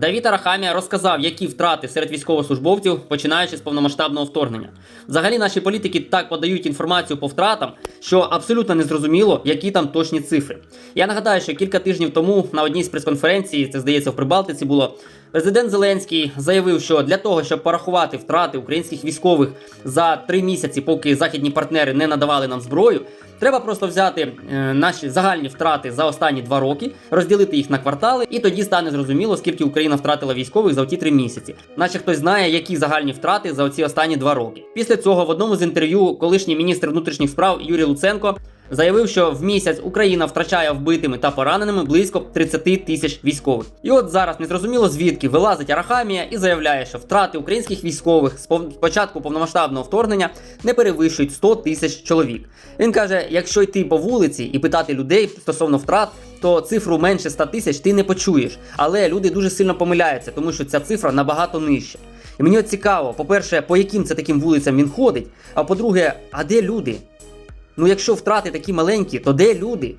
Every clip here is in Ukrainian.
Давід Арахамія розказав, які втрати серед військовослужбовців, починаючи з повномасштабного вторгнення. Взагалі, наші політики так подають інформацію по втратам, що абсолютно не зрозуміло, які там точні цифри. Я нагадаю, що кілька тижнів тому на одній з прес-конференцій, це здається в Прибалтиці було. Президент Зеленський заявив, що для того, щоб порахувати втрати українських військових за три місяці, поки західні партнери не надавали нам зброю, треба просто взяти е, наші загальні втрати за останні два роки, розділити їх на квартали, і тоді стане зрозуміло, скільки Україна втратила військових за ті три місяці. Наче хтось знає, які загальні втрати за оці останні два роки. Після цього в одному з інтерв'ю колишній міністр внутрішніх справ Юрій Луценко заявив, що в місяць Україна втрачає вбитими та пораненими близько 30 тисяч військових. І от зараз незрозуміло звідки вилазить Арахамія і заявляє, що втрати українських військових з початку повномасштабного вторгнення не перевищують 100 тисяч чоловік. Він каже: якщо йти по вулиці і питати людей стосовно втрат. То цифру менше 100 тисяч ти не почуєш, але люди дуже сильно помиляються, тому що ця цифра набагато нижча. І мені цікаво, по-перше, по яким це таким вулицям він ходить. А по-друге, а де люди? Ну, якщо втрати такі маленькі, то де люди?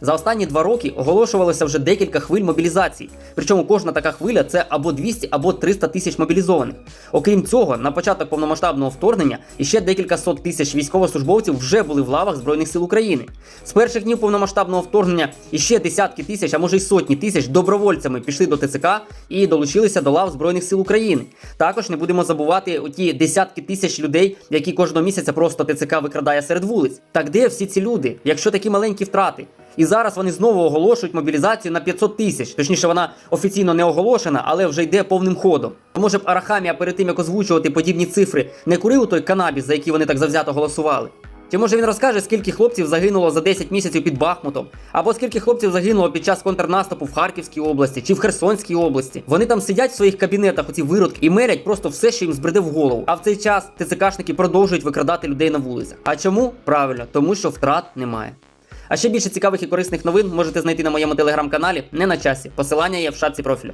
За останні два роки оголошувалося вже декілька хвиль мобілізації. Причому кожна така хвиля це або 200, або 300 тисяч мобілізованих. Окрім цього, на початок повномасштабного вторгнення іще декілька сот тисяч військовослужбовців вже були в лавах Збройних сил України. З перших днів повномасштабного вторгнення іще десятки тисяч, а може й сотні тисяч добровольцями пішли до ТЦК і долучилися до лав Збройних сил України. Також не будемо забувати ті десятки тисяч людей, які кожного місяця просто ТЦК викрадає серед вулиць. Так де всі ці люди, якщо такі маленькі втрати? І зараз вони знову оголошують мобілізацію на 500 тисяч. Точніше, вона офіційно не оголошена, але вже йде повним ходом. Може б Арахамія перед тим як озвучувати подібні цифри, не курив той канабіс, за який вони так завзято голосували. Чи може він розкаже, скільки хлопців загинуло за 10 місяців під Бахмутом, або скільки хлопців загинуло під час контрнаступу в Харківській області чи в Херсонській області? Вони там сидять в своїх кабінетах, оці виродки, і мерять просто все, що їм збреде в голову. А в цей час ТЦКшники продовжують викрадати людей на вулицях. А чому? Правильно, тому що втрат немає. А ще більше цікавих і корисних новин можете знайти на моєму телеграм-каналі не на часі. Посилання є в шапці профілю.